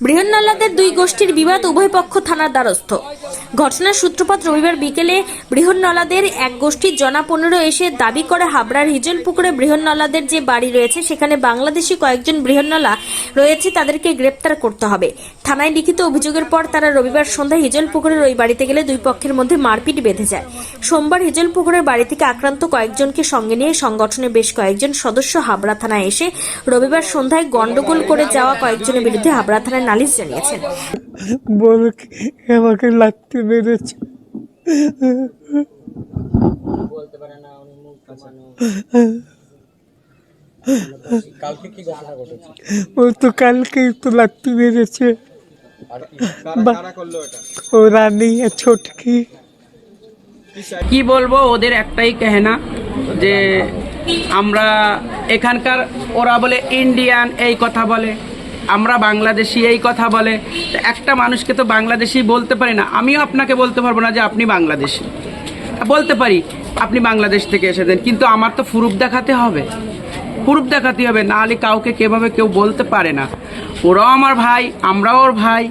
বৃহন্নলাদের দুই গোষ্ঠীর বিবাদ উভয় পক্ষ থানার দ্বারস্থ। ঘটনার সূত্রপাত রবিবার বিকেলে বৃহন্নলাদের এক গোষ্ঠীর জনা পনেরো এসে দাবি করে হাবড়ার হিজল পুকুরে বৃহন্নলাদের যে বাড়ি রয়েছে, সেখানে বাংলাদেশি কয়েকজন বৃহন্নলা রয়েছে, তাদেরকে গ্রেপ্তার করতে হবে। থানায় লিখিত অভিযোগের পর তারা রবিবার সন্ধ্যায় হিজল পুকুরের ওই বাড়িতে গেলে দুই পক্ষের মধ্যে মারপিট বেঁধে যায়। সোমবার হিজল পুকুরের বাড়ি থেকে আক্রান্ত কয়েকজনকে সঙ্গে নিয়ে সংগঠনের বেশ কয়েকজন সদস্য হাবড়া থানায় এসে রবিবার সন্ধ্যায় গন্ডগোল করে যাওয়া কয়েকজনের বিরুদ্ধে হাবড়া থানায় নালিশ জানিয়েছেন। বল আমাকে লাগতে মেরেছে ও তো কালকেই তো লাগতে মেরেছে আর কি কারা কারা করল এটা ও রানী ছোটকি। কি বলব ওদের একটাই কেহেনা যে আমরা এখানকার ওরা বলে ইন্ডিয়ান এই কথা বলে। আমরা বাংলাদেশি এই কথা বলে, একটা মানুষকে তো বাংলাদেশি বলতে পারি না। আমিও আপনাকে বলতে পারব না যে আপনি বাংলাদেশি। বলতে পারি, আপনি বাংলাদেশ থেকে এসেছেন, কিন্তু আমার তো ফুরুপ দেখাতে হবে। প্রুফ দেখাতে হবে, না হলে কাউকে কেভাবে কেউ বলতে পারে না। ওরাও আমার ভাই, আমরাও ওর ভাই।